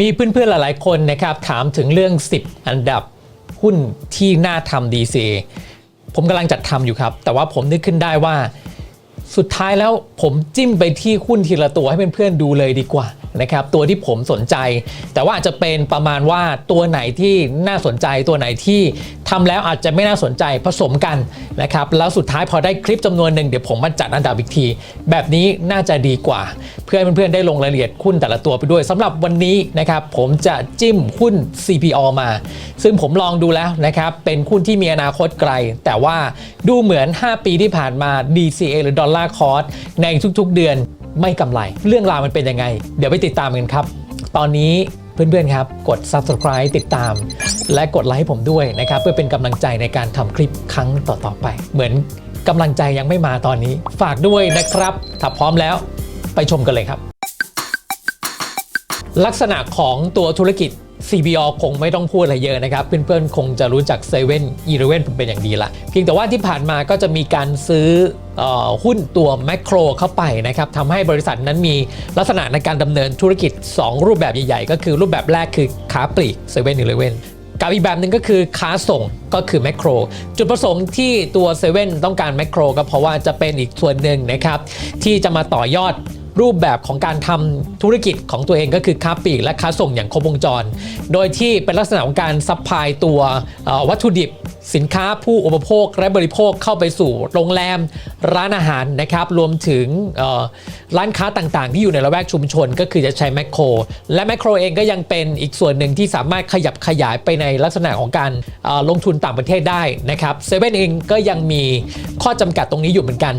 มีเพื่อนๆ หลายๆ คนนะครับถามถึงเรื่อง 10 อันดับหุ้นที่น่าทำ DCA ผมกำลังจัดทำอยู่ครับ แต่ว่าผมนึกขึ้นได้ว่า สุดท้ายแล้วผมจิ้มไปที่หุ้นทีละตัวให้เพื่อนๆ ดูเลยดีกว่า นะครับตัวที่ผมสนใจ แต่ว่าอาจจะเป็นประมาณว่าตัวไหนที่น่าสนใจตัวไหนที่ทำแล้วอาจจะไม่น่าสนใจผสมกันนะครับแล้วสุดท้ายพอได้คลิปจำนวนหนึ่งเดี๋ยวผมมาจัดอันดับอีกที แบบนี้น่าจะดีกว่า เพื่อให้เพื่อนๆได้ลงรายละเอียดหุ้นแต่ละตัวไปด้วยสำหรับวันนี้นะครับผมจะจิ้มหุ้น CPO มา ซึ่งผมลองดูแล้วนะครับเป็นหุ้นที่มีอนาคตไกล แต่ว่าดูเหมือน 5 ปีที่ผ่านมา DCA หรือดอลลาร์คอร์สในทุกๆเดือน ไม่กำไร เรื่องราวมันเป็นยังไง เดี๋ยวไปติดตามกันครับ ตอนนี้เพื่อนๆครับกด subscribe ติดตาม และกดไลค์ให้ผมด้วยนะครับ เพื่อเป็นกำลังใจในการทำคลิปครั้งต่อๆไป เหมือนกำลังใจยังไม่มาตอนนี้ ฝากด้วยนะครับ ถ้าพร้อมแล้วไปชมกันเลยครับ ลักษณะของตัวธุรกิจ CBO คงไม่ต้องพูดอะไรเยอะนะครับ เพื่อนๆ คงจะรู้จัก7 e เ e ่ e อีเลผมเป็นอย่างดีละ เพียงแต่ว่าที่ผ่านมาก็จะมีการซื้อหุ้นตัวแมคโครเข้าไปนะครับทำให้บริษัทนั้นมีลักษณะในการดำเนินธุรกิจ 2 รูปแบบใหญ่ๆ ก็คือรูปแบบแรกคือค้าปลีก7 e เ e ่ e อกับอีกแบบหนึ่งก็คือค้าส่งก็คือแมคโครจุดประสงค์ที่ตัวเซเว่นต้องการแมคโครก็เพราะว่าจะเป็นอีกส่วนหนึ่งนะครับที่จะมาต่อยอด รูปแบบของการทำธุรกิจของตัวเองก็คือค้าปลีกและค้าส่งอย่างครบวงจร โดยที่เป็นลักษณะของการซัพพลายตัววัตถุดิบ สินค้าผู้อุปโภคและบริโภคเข้าไปสู่โรงแรมร้านอาหารนะครับรวมถึงร้านค้าต่างๆ ที่อยู่ในละแวกชุมชน ก็คือจะใช้แมคโคร และแมคโครเองก็ยังเป็นอีกส่วนหนึ่งที่สามารถขยับขยายไปในลักษณะของการลงทุนต่างประเทศได้นะครับเซเว่นเองก็ยังมีข้อจำกัดตรงนี้อยู่เหมือนกัน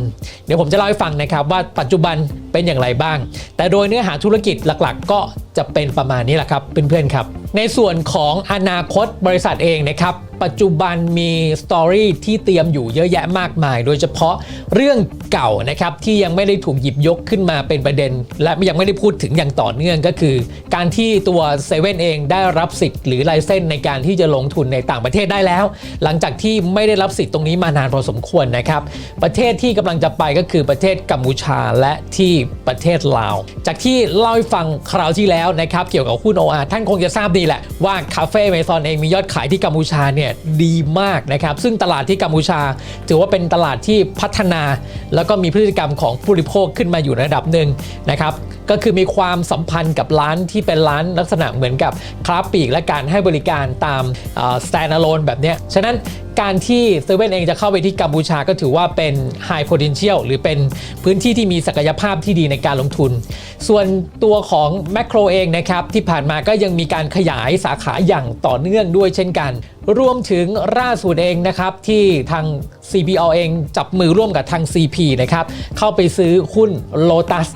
เดี๋ยวผมจะเล่าให้ฟังนะครับว่าปัจจุบันเป็นอย่างไรบ้าง แต่โดยเนื้อหาธุรกิจหลักๆ ก็จะเป็นประมาณนี้แหละครับเพื่อนๆครับ ในส่วนของอนาคตบริษัทเองนะครับ ปัจจุบันมีสตอรี่ที่เตรียมอยู่เยอะแยะมากมาย โดยเฉพาะเรื่องเก่านะครับที่ยังไม่ได้ถูกหยิบยกขึ้นมาเป็นประเด็น และยังไม่ได้พูดถึงอย่างต่อเนื่องก็คือ การที่ตัวเซเว่นเองได้รับสิทธิ์หรือไลเซนส์ในการที่จะลงทุนในต่างประเทศได้แล้ว หลังจากที่ไม่ได้รับสิทธิ์ตรงนี้มานานพอสมควรนะครับ ประเทศที่กำลังจะไปก็คือประเทศกัมพูชาและที่ประเทศลาว จากที่เล่าให้ฟังคราวที่แล้วนะครับเกี่ยวกับหุ้น OR ท่านคงจะทราบดีแหละว่าคาเฟ่เมซอนเองมียอดขายที่กัมพูชาเนี่ยดีมากนะครับซึ่งตลาดที่กัมพูชา ถือว่าเป็นตลาดที่พัฒนา แล้วก็มีพฤติกรรมของผู้บริโภคขึ้นมาอยู่ระดับหนึ่งนะครับก็คือมีความสัมพันธ์กับร้านที่เป็นร้านลักษณะเหมือนกับคราฟปีกและการให้บริการตาม stand alone แบบนี้ฉะนั้น การที่เซเว่นเองจะเข้าไปที่กัมพูชาก็ถือว่าเป็น high potential หรือเป็นพื้นที่ที่มีศักยภาพที่ดีในการลงทุน ส่วนตัวของแมคโครเองนะครับที่ผ่านมาก็ยังมีการขยายสาขาอย่างต่อเนื่องด้วยเช่นกัน รวมถึงล่าสุดเองนะครับที่ทาง CPO เองจับมือร่วมกับทาง CP นะครับเข้าไปซื้อหุ้น Lotus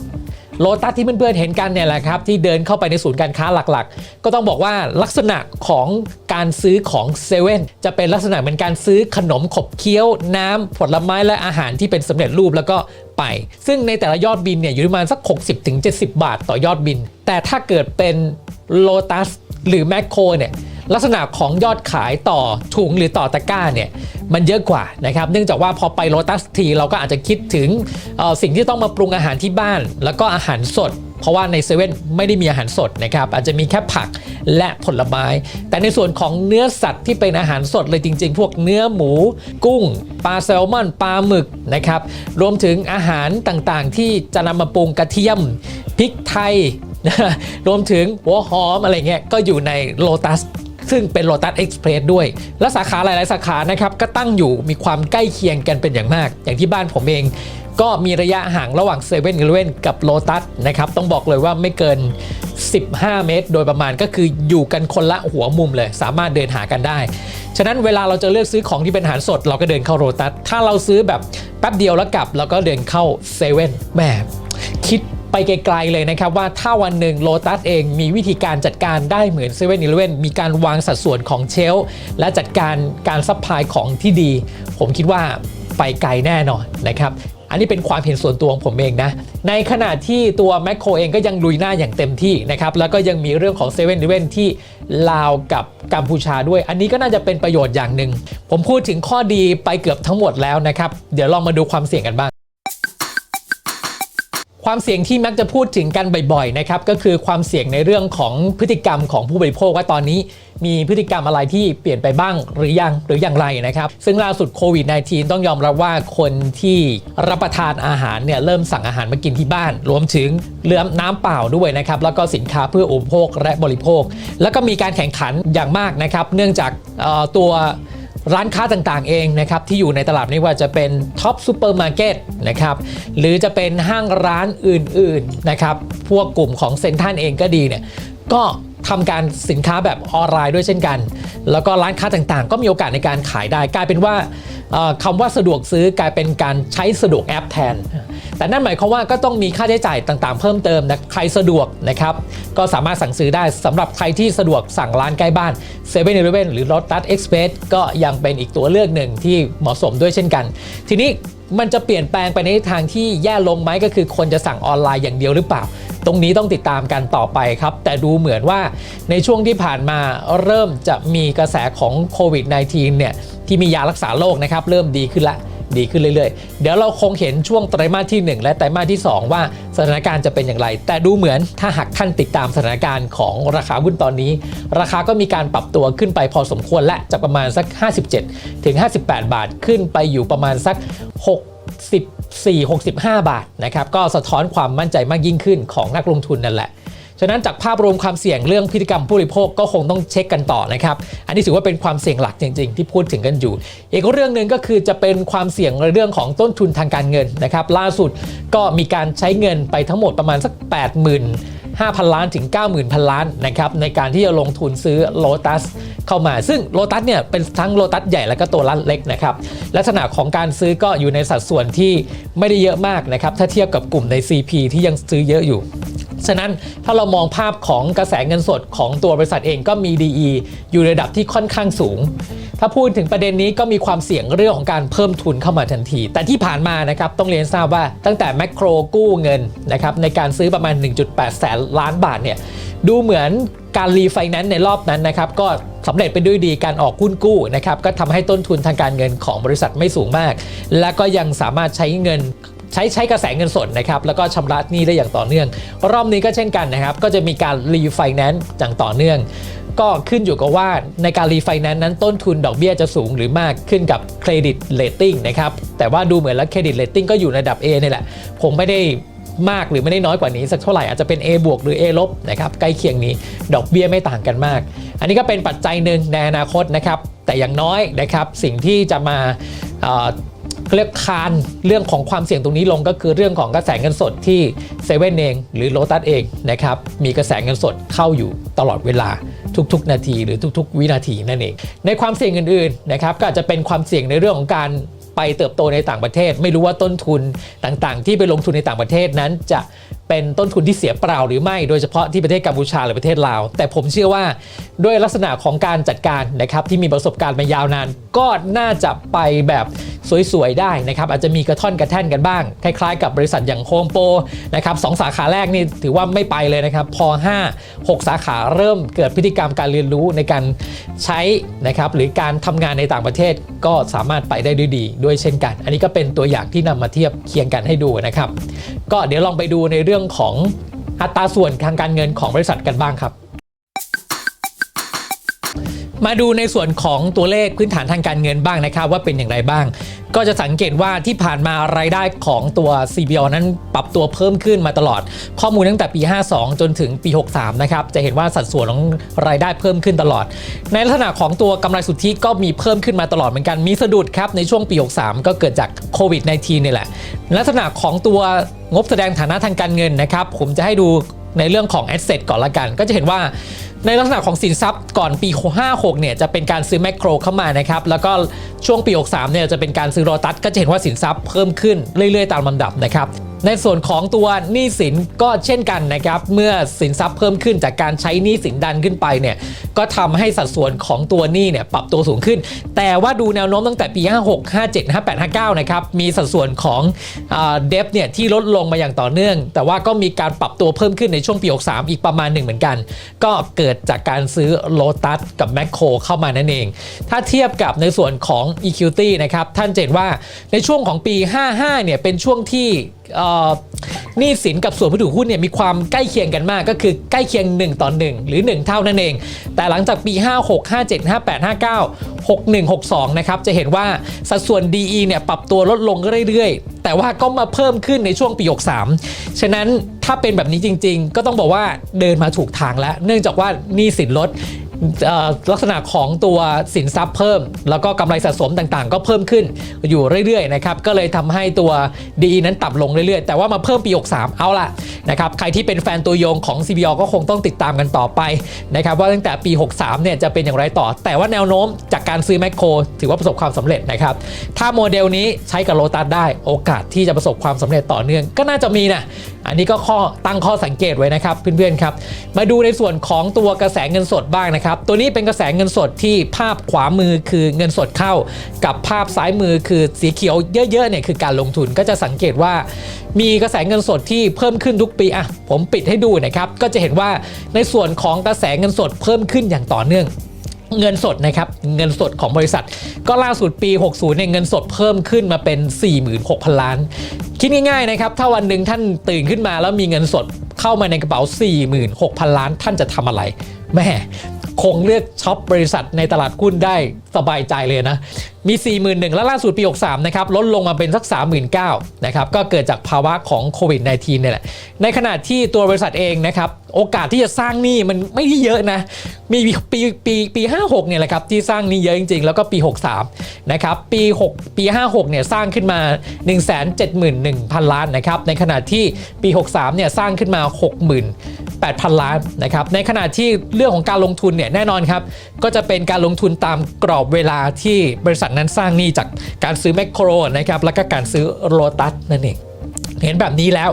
โลตัสที่เพื่อนๆเห็นกันเนี่ยแหละครับที่เดินเข้าไปในศูนย์การค้าหลักๆ ก็ต้องบอกว่าลักษณะของการซื้อของเซเว่นจะเป็นลักษณะเหมือนการซื้อขนมขบเคี้ยวน้ำผลไม้และอาหารที่เป็นสำเร็จรูปแล้วก็ไป ซึ่งในแต่ละยอดบินเนี่ยอยู่ที่ประมาณสัก 60-70 บาทต่อยอดบิน แต่ถ้าเกิดเป็นโลตัสหรือแมคโครเนี่ย ลักษณะของยอดขายต่อถุงหรือต่อตะกร้าเนี่ยมันเยอะกว่านะครับ เนื่องจากว่าพอไปโ o ตัสทีเราก็อาจจะคิดถึงสิ่งที่ต้องมาปรุงอาหารที่บ้าน แล้วก็อาหารสด เพราะว่าในเซเว่นไม่ได้มีอาหารสดนะครับ อาจจะมีแค่ผักและผลไม้ แต่ในส่วนของเนื้อสัตว์ที่เป็นอาหารสดเลยจริง ๆ พวกเนื้อหมู กุ้ง ปลาแซลมอน ปลาหมึกนะครับ รวมถึงอาหารต่างๆ ที่จะนำมาปรุงกระเทียมพริกไทยรวมถึงหัวหอมอะไรเงี้ยก็อยู่ในโ o ตัส ซึ่งเป็น Lotus Express ด้วย และสาขาหลาย ๆ สาขานะครับก็ตั้งอยู่มีความใกล้เคียงกันเป็นอย่างมาก อย่างที่บ้านผมเองก็มีระยะห่างระหว่าง7 e เ e ่ e อกับ Lotus นะครับ ต้องบอกเลยว่าไม่เกิน 15 เมตร โดยประมาณก็คืออยู่กันคนละหัวมุมเลย สามารถเดินหากันได้ ฉะนั้นเวลาเราจะเลือกซื้อของที่เป็นอาหารสด เราก็เดินเข้าโรตัสถ้าเราซื้อแบบแป๊บเดียวแล้วกลับ เราก็เดินเข้าเซเว่นแหมคิด ไปไกลๆเลยนะครับว่าถ้าวันหนึ่งโ o ตัสเองมีวิธีการจัดการได้เหมือน7 e เ e ่ e อมีการวางสัดส่วนของเชลฟ์และจัดการการซัพพลายของที่ดี ผมคิดว่าไปไกลแน่นอนนะครับอันนี้เป็นความเห็นส่วนตัวของผมเองนะ ในขณะที่ตัวแมคโครเองก็ยังลุยหน้าอย่างเต็มที่นะครับ แล้วก็ยังมีเรื่องของ7 e เ e ่ e ที่ลาวกับกัมพูชาด้วย อันนี้ก็น่าจะเป็นประโยชน์อย่างหนึ่ง ผมพูดถึงข้อดีไปเกือบทั้งหมดแล้วนะครับ เดี๋ยวลองมาดูความเสี่ยงกันบ้าง ความเสี่ยงที่มักจะพูดถึงกันบ่อยๆนะครับก็คือความเสี่ยงในเรื่องของพฤติกรรมของผู้บริโภคว่าตอนนี้มีพฤติกรรมอะไรที่เปลี่ยนไปบ้างหรือยังหรืออย่างไรนะครับ ซึ่งล่าสุดโควิด -19 ต้องยอมรับว่าคนที่รับประทานอาหารเนี่ยเริ่มสั่งอาหารมากินที่บ้าน รวมถึงเรือมน้ำเปล่าด้วยนะครับแล้วก็สินค้าเพื่ออุปโภคและบริโภค แล้วก็มีการแข่งขันอย่างมากนะครับ เนื่องจากออตัว ร้านค้าต่างๆเองนะครับที่อยู่ในตลาดไม่ว่าจะเป็นท็อปซูเปอร์มาร์เก็ตนะครับหรือจะเป็นห้างร้านอื่นๆนะครับพวกกลุ่มของเซ็นทรัลเองก็ดีเนี่ยก็ทำการสินค้าแบบออนไลน์ด้วยเช่นกัน แล้วก็ร้านค้าต่างๆ ก็มีโอกาสในการขายได้ กลายเป็นว่าคำว่าสะดวกซื้อกลายเป็นการใช้สะดวกแอปแทน แต่นั่นหมายความว่าก็ต้องมีค่าใช้จ่ายต่างๆ เพิ่มเติมนะใครสะดวกนะครับก็สามารถสั่งซื้อได้สำหรับใครที่สะดวกสั่งร้านใกล้บ้าน7 e เ e ่ e อหรือ Lotus Express ก็ยังเป็นอีกตัวเลือกหนึ่งที่เหมาะสมด้วยเช่นกัน ทีนี้มันจะเปลี่ยนแปลงไปในทางที่แย่ลงไหมก็คือคนจะสั่งออนไลน์อย่างเดียวหรือเปล่า ตรงนี้ต้องติดตามกันต่อไปครับ แต่ดูเหมือนว่าในช่วงที่ผ่านมาเริ่มจะมีกระแสของโควิด -19 เนี่ยที่มียารักษาโรคนะครับเริ่มดีขึ้นและ ดีขึ้นเรื่อยๆ เดี๋ยวเราคงเห็นช่วงไตรมาสที่ 1 และไตรมาสที่ 2 ว่าสถานการณ์จะเป็นอย่างไร แต่ดูเหมือนถ้าหากท่านติดตามสถานการณ์ของราคาหุ้นตอนนี้ ราคาก็มีการปรับตัวขึ้นไปพอสมควรและจากประมาณสัก 57 ถึง 58 บาทขึ้นไปอยู่ประมาณสัก64 65 บาทนะครับก็สะท้อนความมั่นใจมากยิ่งขึ้นของนักลงทุนนั่นแหละ ฉะนั้นจากภาพรวมความเสี่ยงเรื่องพฤติกรรมผู้บริโภคก็คงต้องเช็คกันต่อนะครับ อันนี้ถือว่าเป็นความเสี่ยงหลักจริง ๆ ที่พูดถึงกันอยู่ อีกเรื่องหนึ่งก็คือจะเป็นความเสี่ยงในเรื่องของต้นทุนทางการเงินนะครับ ล่าสุดก็มีการใช้เงินไปทั้งหมดประมาณสัก 80,000 5,000 ล้านถึง 90,000พันล้านนะครับในการที่จะลงทุนซื้อโ o ตัสเข้ามา ซึ่งโ o ตัสเนี่ยเป็นทั้งโ o ตัสใหญ่และก็ตัวรัดเล็กนะครับลักษณะของการซื้อก็อยู่ในสัดส่วนที่ไม่ได้เยอะมากนะครับถ้าเทียบกับกลุ่มใน CP ที่ยังซื้อเยอะอยู่ฉะนั้นถ้าเรามองภาพของกระแสเงินสดของตัวบริษัทเองก็มี DE อยู่ระดับที่ค่อนข้างสูง ถ้าพูดถึงประเด็นนี้ก็มีความเสี่ยงเรื่องของการเพิ่มทุนเข้ามาทันที แต่ที่ผ่านมานะครับต้องเรียนทราบว่าตั้งแต่แมคโครกู้เงินนะครับในการซื้อประมาณ 1.8 แสนล้านบาทเนี่ยดูเหมือนการรีไฟแนนซ์ในรอบนั้นนะครับก็สำเร็จไปด้วยดีการออกหุ้นกู้นะครับก็ทำให้ต้นทุนทางการเงินของบริษัทไม่สูงมาก และก็ยังสามารถใช้เงินใช้ใช้กระแสเงินสดนะครับแล้วก็ชำระหนี้ได้อย่างต่อเนื่อง รอบนี้ก็เช่นกันนะครับ ก็จะมีการรีไฟแนนซ์อย่างต่อเนื่อง ก็ขึ้นอยู่กับว่าในการรีไฟแนนซ์นั้นต้นทุนดอกเบี้ยจะสูงหรือมากขึ้นกับเครดิตเลตติ้งนะครับแต่ว่าดูเหมือนแล้วเครดิตเลตติ้งก็อยู่ในระดับ A นี่แหละคงไม่ได้มากหรือไม่ได้น้อยกว่านี้สักเท่าไหร่อาจจะเป็น A บวกหรือ A ลบนะครับใกล้เคียงนี้ดอกเบี้ยไม่ต่างกันมาก อันนี้ก็เป็นปัจจัยหนึ่งในอนาคตนะครับแต่อย่างน้อยนะครับสิ่งที่จะมา เขาเรียกคานเรื่องของความเสี่ยงตรงนี้ลงก็คือเรื่องของกระแสเงินสดที่เซเว่นเองหรือโ o ตัสเองนะครับมีกระแสเงินสดเข้าอยู่ตลอดเวลาทุกๆ นาทีหรือทุก ๆ วินาทีนั่นเอง ในความเสี่ยงอื่นๆนะครับก็อาจจะเป็นความเสี่ยงในเรื่องของการไปเติบโตในต่างประเทศ ไม่รู้ว่าต้นทุนต่างๆ ที่ไปลงทุนในต่างประเทศนั้นจะเป็นต้นทุนที่เสียเปล่าหรือไม่ โดยเฉพาะที่ประเทศกัมพูชาหรือประเทศลาว แต่ผมเชื่อว่า ด้วยลักษณะของการจัดการนะครับที่มีประสบการณ์มายาวนาน ก็น่าจะไปแบบสวยๆได้นะครับอาจจะมีกระท่อนกระแท่นกันบ้าง คล้ายๆ กับบริษัทอย่างโฮมโปรนะครับสองสาขาแรกนี่ถือว่าไม่ไปเลยนะครับ พอ 5 6 สาขาเริ่มเกิดพฤติกรรมการเรียนรู้ในการใช้นะครับหรือการทำงานในต่างประเทศก็สามารถไปได้ด้วยดี ด้วยเช่นกัน อันนี้ก็เป็นตัวอย่างที่นำมาเทียบเคียงกันให้ดูนะครับ ก็เดี๋ยวลองไปดูในเรื่องของอัตราส่วนทางการเงินของบริษัทกันบ้างครับ มาดูในส่วนของตัวเลขพื้นฐานทางการเงินบ้างนะครับ ว่าเป็นอย่างไรบ้าง ก็จะสังเกตว่าที่ผ่านมารายได้ของตัว CBO นั้นปรับตัวเพิ่มขึ้นมาตลอด ข้อมูลตั้งแต่ปี 52 จนถึงปี 63 นะครับ จะเห็นว่าสัดส่วนของรายได้เพิ่มขึ้นตลอด ในลักษณะของตัวกำไรสุทธิก็มีเพิ่มขึ้นมาตลอดเหมือนกันมีสะดุดครับในช่วงปี 63 ก็เกิดจากโควิด -19 นี่แหละ ลักษณะของตัวงบแสดงฐานะทางการเงินนะครับผมจะให้ดูในเรื่องของ asset ก่อนละกัน ก็จะเห็นว่าในลักษณะของสินทรัพย์ก่อนปี 56 เนี่ยจะเป็นการซื้อแมคโครเข้ามานะครับแล้วก็ช่วงปี 63 เนี่ยจะเป็นการซื้อโรตัสก็จะเห็นว่าสินทรัพย์เพิ่มขึ้นเรื่อยๆ ตามลำดับนะครับในส่วนของตัวหนี้สินก็เช่นกันนะครับเมื่อสินทรัพย์เพิ่มขึ้นจากการใช้หนี้สินดันขึ้นไปเนี่ยก็ทำให้สัดส่วนของตัวหนี้เนี่ยปรับตัวสูงขึ้น แต่ว่าดูแนวโน้มตั้งแต่ปี 56 57 58 59 นะครับมีสัดส่วนของเดฟเนี่ยที่ลดลงมาอย่างต่อเนื่อง แต่ว่าก็มีการปรับตัวเพิ่มขึ้นในช่วงปี 63 อีกประมาณหนึ่งเหมือนกัน ก็เกิดจากการซื้อโ o ตัสกับแมคโครเข้ามานั่นเอง ถ้าเทียบกับในส่วนของ Equity นะครับ ท่านเห็นว่าในช่วงของปี 55 เนี่ย เป็นช่วงที่หนี้สินกับส่วนผู้ถือหุ้นเนี่ยมีความใกล้เคียงกันมากก็คือใกล้เคียง 1 ต่อ 1 หรือ 1 เท่านั่นเอง แต่หลังจากปี 56 57 58 59 61 62 นะครับ จะเห็นว่าสัดส่วน DE เนี่ยปรับตัวลดลงเรื่อยๆ แต่ว่าก็มาเพิ่มขึ้นในช่วงปี 63 ฉะนั้นถ้าเป็นแบบนี้จริง ๆ ก็ต้องบอกว่าเดินมาถูกทางแล้ว เนื่องจากว่านี่สินลด ลักษณะของตัวสินทรัพย์เพิ่ม แล้วก็กำไรสะสมต่างๆ ก็เพิ่มขึ้นอยู่เรื่อยๆนะครับก็เลยทำให้ตัว DE นั้นต่ำลงเรื่อยๆ แต่ว่ามาเพิ่มปี 63 เอาละนะครับใครที่เป็นแฟนตัวยงของ CBO ก็คงต้องติดตามกันต่อไปนะครับว่าตั้งแต่ปี 63 เนี่ยจะเป็นอย่างไรต่อ แต่ว่าแนวโน้มจากการซื้อแมคโครถือว่าประสบความสำเร็จนะครับถ้าโมเดลนี้ใช้กับโลตัสได้โอกาสที่จะประสบความสำเร็จต่อเนื่องก็น่าจะมีนะอันนี้ก็ข้อตั้งข้อสังเกตไว้นะครับเพื่อนๆครับมาดูในส่วนของตัวกระแสเงินสดบ้างนะครับตัวนี้เป็นกระแสเงินสดที่ภาพขวามือคือเงินสดเข้า กับภาพซ้ายมือคือสีเขียวเยอะๆเนี่ยคือการลงทุนก็จะสังเกตว่า มีกระแสเงินสดที่เพิ่มขึ้นทุกปีอะผมปิดให้ดูนะครับ ก็จะเห็นว่าในส่วนของกระแสเงินสดเพิ่มขึ้นอย่างต่อเนื่องเงินสดนะครับเงินสดของบริษัท ก็ล่าสุดปี 60เนี่ยเงินสดเพิ่มขึ้นมาเป็น 46,000 ล้าน คิดง่ายๆนะครับถ้าวันหนึ่งท่านตื่นขึ้นมาแล้วมีเงินสดเข้ามาในกระเป๋า 46,000 ล้าน ท่านจะทำอะไรแม่ คงเลือกช็อปบริษัทในตลาดหุ้นได้สบายใจเลยนะมี 41,000 แล้วล่าสุดปี 63 นะครับ ลดลงมาเป็นสัก 39,000 นะครับ ก็เกิดจากภาวะของโควิด -19 เนี่ยแหละ ในขณะที่ตัวบริษัทเองนะครับ โอกาสที่จะสร้างหนี้มันไม่ได้เยอะนะ มีปีปีปี 56 เนี่ยแหละครับ ที่สร้างหนี้เยอะจริง ๆ แล้วก็ปี 63 นะครับ ปี 6 ปี 56 เนี่ยสร้างขึ้นมา 171,000 ล้านนะครับ ในขณะที่ปี 63 เนี่ยสร้างขึ้นมา 68,000 ล้านนะครับ ในขณะที่เรื่องของการลงทุนเนี่ยแน่นอนครับ ก็จะเป็นการลงทุนตามกรอบเวลาที่บริษัทนั้นสร้างหนี้จากการซื้อแมคโครนะครับแล้วก็การซื้อโลตัสนั่นเองเห็นแบบนี้แล้ว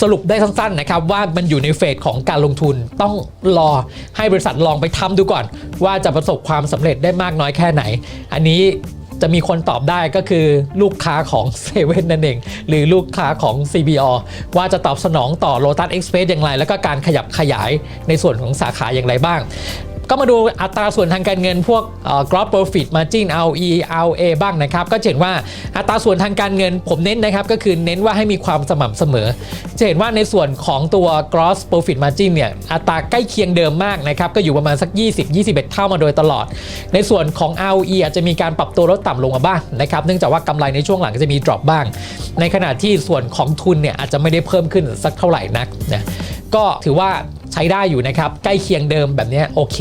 สรุปได้สั้นๆนะครับว่ามันอยู่ในเฟสของการลงทุนต้องรอให้บริษัทลองไปทำดูก่อน ว่าจะประสบความสำเร็จได้มากน้อยแค่ไหน อันนี้จะมีคนตอบได้ก็คือลูกค้าของเซเว่นนั่นเอง หรือลูกค้าของ CBO ว่าจะตอบสนองต่อ Lotus Express อย่างไร แล้วก็การขยับขยายในส่วนของสาขาอย่างไรบ้าง ก็มาดูอัตราส่วนทางการเงินพวก gross profit margin ROE ROA บ้างนะครับ ก็เห็นว่าอัตราส่วนทางการเงินผมเน้นนะครับก็คือเน้นว่าให้มีความสม่ำเสมอ จะเห็นว่าในส่วนของตัว gross profit margin เนี่ยอัตราใกล้เคียงเดิมมากนะครับก็อยู่ประมาณสัก 20 21 เท่ามาโดยตลอด ในส่วนของ ROE อาจจะมีการปรับตัวลดต่ำลงมาบ้างนะครับเนื่องจากว่ากำไรในช่วงหลังจะมี drop บ้าง ในขณะที่ส่วนของทุนเนี่ยอาจจะไม่ได้เพิ่มขึ้นสักเท่าไหร่นักนะก็ถือว่า ใช้ได้อยู่นะครับ ใกล้เคียงเดิมแบบนี้โอเค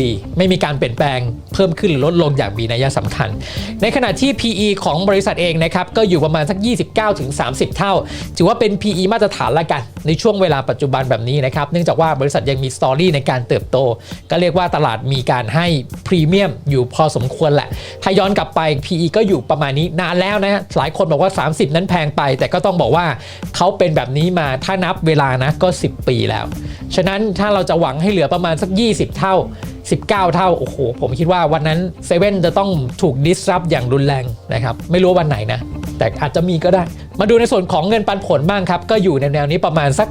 ดี ไม่มีการเปลี่ยนแปลงเพิ่มขึ้นหรือลดลงอย่างมีนัยสำคัญ ในขณะที่ PE ของบริษัทเองนะครับก็อยู่ประมาณสัก 29ถึง30 เท่า ถือว่าเป็น PE มาตรฐานละกัน ในช่วงเวลาปัจจุบันแบบนี้นะครับเนื่องจากว่าบริษัทยังมีสตอรี่ในการเติบโต ก็เรียกว่าตลาดมีการให้พรีเมียมอยู่พอสมควรแหละ ถ้าย้อนกลับไป PE ก็อยู่ประมาณนี้นานแล้วนะฮะหลายคนบอกว่า 30 นั้นแพงไป แต่ก็ต้องบอกว่าเขาเป็นแบบนี้มาถ้านับเวลานะก็ 10 ปีแล้วฉะนั้นถ้าเราจะหวังให้เหลือประมาณสัก 20 เท่า 19 เท่า โอ้โห ผมคิดว่าวันนั้นเซเว่นจะต้องถูกดิสรับอย่างรุนแรงนะครับ ไม่รู้วันไหนนะ แต่อาจจะมีก็ได้ มาดูในส่วนของเงินปันผลบ้างครับ ก็อยู่ในแนวนี้ประมาณสัก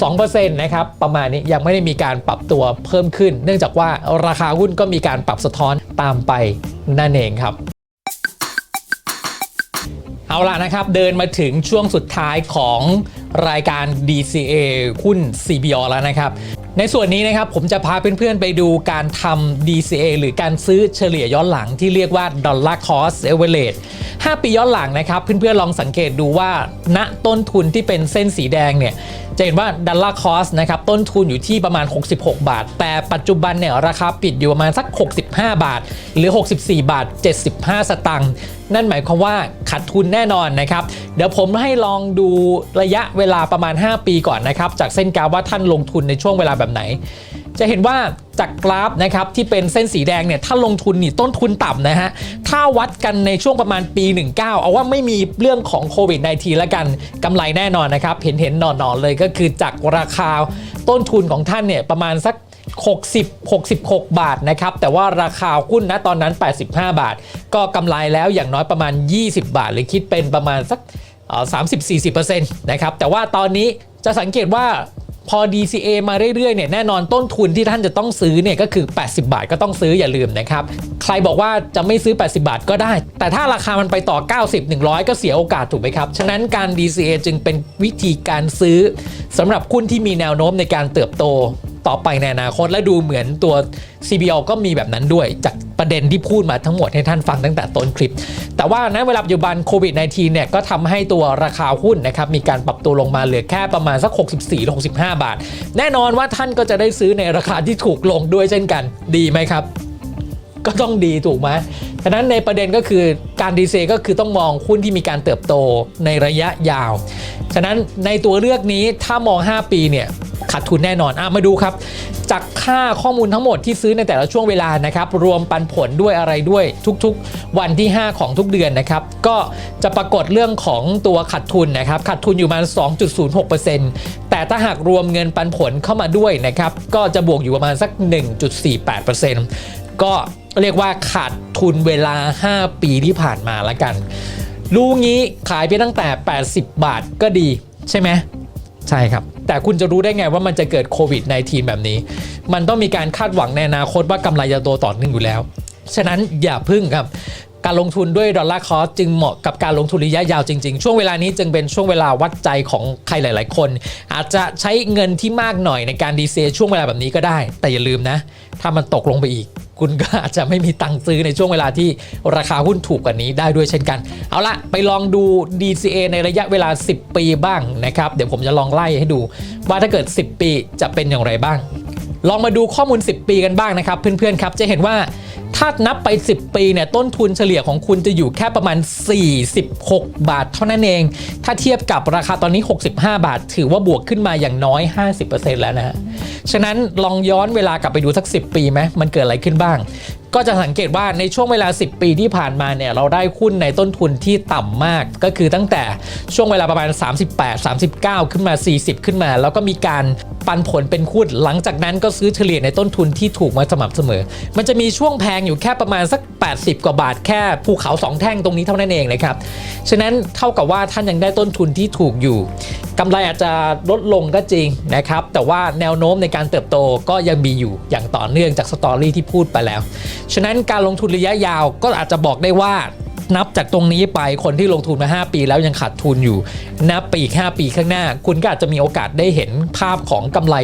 2%นะครับ ประมาณนี้ยังไม่ได้มีการปรับตัวเพิ่มขึ้น เนื่องจากว่าราคาหุ้นก็มีการปรับสะท้อนตามไปนั่นเองครับเอาล่ะนะครับ เดินมาถึงช่วงสุดท้ายของ รายการ DCA หุ้น CBO แล้วนะครับ ในส่วนนี้นะครับผมจะพาเพื่อนๆไปดูการทำ DCA หรือการซื้อเฉลี่ยย้อนหลังที่เรียกว่า Dollar Cost Average 5 ปีย้อนหลังนะครับ เพื่อนๆลองสังเกตดูว่าณต้นทุนที่เป็นเส้นสีแดงเนี่ย จะเห็นว่าดอลลาร์คอสนะครับต้นทุนอยู่ที่ประมาณ 66 บาท แต่ปัจจุบันเนี่ยราคาปิดอยู่ประมาณสัก 65 บาท หรือ 64 บาท 75 สตังค์นั่นหมายความว่าขาดทุนแน่นอนนะครับ เดี๋ยวผมให้ลองดูระยะเวลาประมาณ 5 ปีก่อนนะครับ จากเส้นกราฟว่าท่านลงทุนในช่วงเวลาแบบไหน จะเห็นว่าจากกราฟนะครับที่เป็นเส้นสีแดงเนี่ยถ้าลงทุนนี่ต้นทุนต่ำนะฮะ ถ้าวัดกันในช่วงประมาณปี 19 เอาว่าไม่มีเรื่องของโควิด -19 แล้วกันกำไรแน่นอนนะครับ เห็นเห็นๆหนอนๆเลยก็คือจากราคาต้นทุนของท่านเนี่ยประมาณสัก60 66 บาทนะครับ แต่ว่าราคาหุ้นนะตอนนั้น 85 บาท ก็กำไรแล้วอย่างน้อยประมาณ 20 บาท หรือคิดเป็นประมาณสักเอ่อ30-40%นะครับแต่ว่าตอนนี้จะสังเกตว่า พอ DCA มาเรื่อยๆเนี่ยแน่นอนต้นทุนที่ท่านจะต้องซื้อเนี่ยก็คือ 80 บาทก็ต้องซื้ออย่าลืมนะครับ ใครบอกว่าจะไม่ซื้อ 80 บาทก็ได้ แต่ถ้าราคามันไปต่อ 90 100 ก็เสียโอกาสถูกไหมครับ ฉะนั้นการ DCA จึงเป็นวิธีการซื้อสำหรับหุ้นที่มีแนวโน้มในการเติบโต ต่อไปในอนาคต และดูเหมือนตัว CBO ก็มีแบบนั้นด้วย จากประเด็นที่พูดมาทั้งหมดให้ท่านฟังตั้งแต่ต้นคลิป แต่ว่าณเวลาปัจจุบันโควิด -19 เนี่ยก็ทำให้ตัวราคาหุ้นนะครับมีการปรับตัวลงมาเหลือแค่ประมาณสัก 64-65 บาท แน่นอนว่าท่านก็จะได้ซื้อในราคาที่ถูกลงด้วยเช่นกัน ดีไหมครับ ก็ต้องดีถูกไหมฉะนั้นในประเด็นก็คือการดีเซก็คือต้องมองหุ้นที่มีการเติบโตในระยะยาว ฉะนั้นในตัวเลือกนี้ถ้ามอง 5 ปีเนี่ย ขาดทุนแน่นอนอะมาดูครับ จากค่าข้อมูลทั้งหมดที่ซื้อในแต่ละช่วงเวลานะครับ รวมปันผลด้วยอะไรด้วยทุกๆ วันที่ 5 ของทุกเดือนนะครับ ก็จะปรากฏเรื่องของตัวขาดทุนนะครับขาดทุนอยู่ประมาณ 2.06%แต่ถ้าหากรวมเงินปันผลเข้ามาด้วยนะครับ ก็จะบวกอยู่ประมาณสัก 1.48%ก็เรียกว่าขาดทุนเวลา 5 ปีที่ผ่านมาละกัน รู้งี้ขายไปตั้งแต่ 80 บาทก็ดีใช่ไหม ใช่ครับ แต่คุณจะรู้ได้ไงว่ามันจะเกิดโควิด -19 แบบนี้ มันต้องมีการคาดหวังในอนาคตว่ากำไรจะโตต่อเนื่องอยู่แล้ว ฉะนั้นอย่าพึ่งครับการลงทุนด้วยดอลลาร์คอสจึงเหมาะกับการลงทุนระยะยาวจริงๆ ช่วงเวลานี้จึงเป็นช่วงเวลาวัดใจของใครหลาย ๆ คน อาจจะใช้เงินที่มากหน่อยในการดีเซช่วงเวลาแบบนี้ก็ได้ แต่อย่าลืมนะ ถ้ามันตกลงไปอีก คุณก็อาจจะไม่มีตังค์ซื้อในช่วงเวลาที่ราคาหุ้นถูกกว่านี้ได้ด้วยเช่นกัน เอาละไปลองดู DCA ในระยะเวลา 10 ปีบ้างนะครับ เดี๋ยวผมจะลองไล่ให้ดู ว่าถ้าเกิด 10 ปีจะเป็นอย่างไรบ้าง ลองมาดูข้อมูล 10 ปีกันบ้างนะครับ เพื่อนๆครับจะเห็นว่า ถ้านับไป 10 ปีเนี่ยต้นทุนเฉลี่ยของคุณจะอยู่แค่ประมาณ 46 บาทเท่านั้นเอง ถ้าเทียบกับราคาตอนนี้ 65 บาท ถือว่าบวกขึ้นมาอย่างน้อย 50%แล้วนะฮะ ฉะนั้นลองย้อนเวลากลับไปดูสัก 10 ปีไหมมันเกิดอะไรขึ้นบ้าง ก็จะสังเกตว่าในช่วงเวลา 10 ปีที่ผ่านมาเนี่ยเราได้หุ้นในต้นทุนที่ต่ำมาก ก็คือตั้งแต่ช่วงเวลาประมาณ 38 39 ขึ้นมา 40 ขึ้นมา แล้วก็มีการปันผลเป็นหุ้นหลังจากนั้นก็ซื้อเฉลี่ยในต้นทุนที่ถูกมาสม่ำเสมอ มันจะมีช่วงแพงอยู่แค่ประมาณสัก80 กว่าบาทแค่ภูเขาสองแท่งตรงนี้เท่านั้นเองนะครับ ฉะนั้นเท่ากับว่าท่านยังได้ต้นทุนที่ถูกอยู่กำไรอาจจะลดลงก็จริงนะครับ แต่ว่าแนวโน้มในการเติบโตก็ยังมีอยู่อย่างต่อเนื่องจากสตอรี่ที่พูดไปแล้ว ฉะนั้นการลงทุนระยะยาวก็อาจจะบอกได้ว่า นับจากตรงนี้ไปคนที่ลงทุนมา 5 ปีแล้วยังขาดทุนอยู่นับปอีก5ปีข้างหน้า คุณก็อาจจะมีโอกาสได้เห็นภาพของกำไร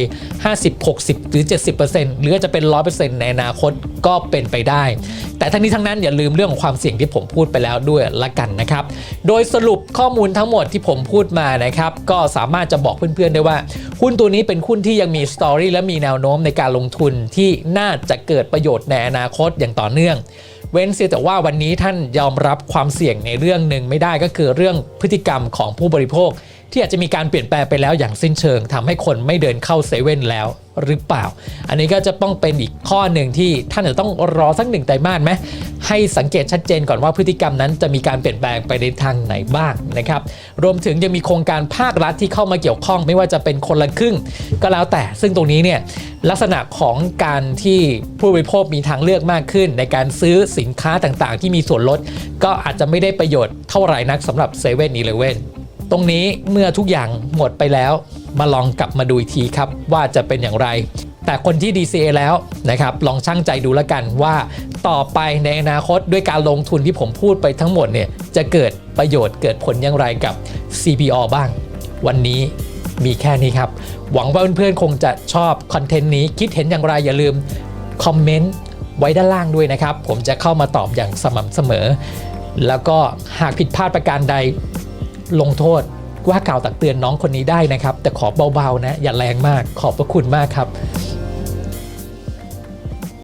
50 60 หรือ 70%หรืออาจจะเป็น 100%ในอนาคตก็เป็นไปได้ แต่ทั้งนี้ทั้งนั้นอย่าลืมเรื่องของความเสี่ยงที่ผมพูดไปแล้วด้วยละกันนะครับ โดยสรุปข้อมูลทั้งหมดที่ผมพูดมานะครับก็สามารถจะบอกเพื่อนๆได้ว่าหุ้นตัวนี้เป็นหุ้นที่ยังมีสตอรี่และมีแนวโน้มในการลงทุนที่น่าจะเกิดประโยชน์ในอนาคตอย่างต่อเนื่อง เว้นเสียแต่ว่าวันนี้ท่านยอมรับความเสี่ยงในเรื่องหนึ่งไม่ได้ก็คือเรื่องพฤติกรรมของผู้บริโภคที่อาจจะมีการเปลี่ยนแปลงไปแล้วอย่างสิ้นเชิงทำให้คนไม่เดินเข้าเซเว่นแล้วหรือเปล่า อันนี้ก็จะต้องเป็นอีกข้อหนึ่งที่ท่านจะต้องรอสักหนึ่งไตรมาสไหมให้สังเกตชัดเจนก่อนว่าพฤติกรรมนั้นจะมีการเปลี่ยนแปลงไปในทางไหนบ้างนะครับ รวมถึงยังมีโครงการภาครัฐที่เข้ามาเกี่ยวข้อง ไม่ว่าจะเป็นคนละครึ่ง ก็แล้วแต่ซึ่งตรงนี้เนี่ยลักษณะของการที่ผู้บริโภคมีทางเลือกมากขึ้น ในการซื้อสินค้าต่างๆ ที่มีส่วนลด ก็อาจจะไม่ได้ประโยชน์เท่าไหร่นักสำหรับ7 e เ e ่ e อเลเว่น ตรงนี้เมื่อทุกอย่างหมดไปแล้ว มาลองกลับมาดูอีกทีครับว่าจะเป็นอย่างไร แต่คนที่ DCA แล้วนะครับลองชั่งใจดูแล้วกันว่าต่อไปในอนาคตด้วยการลงทุนที่ผมพูดไปทั้งหมดเนี่ยจะเกิดประโยชน์เกิดผลอย่างไรกับ CPO บ้าง วันนี้มีแค่นี้ครับ หวังว่าเพื่อนๆคงจะชอบคอนเทนต์นี้คิดเห็นอย่างไรอย่าลืมคอมเมนต์ไว้ด้านล่างด้วยนะครับ ผมจะเข้ามาตอบอย่างสม่ำเสมอ แล้วก็หากผิดพลาดประการใด ลงโทษว่ากล่าวตักเตือนน้องคนนี้ได้นะครับ แต่ขอเบาๆนะ อย่าแรงมากขอบพระคุณมากครับ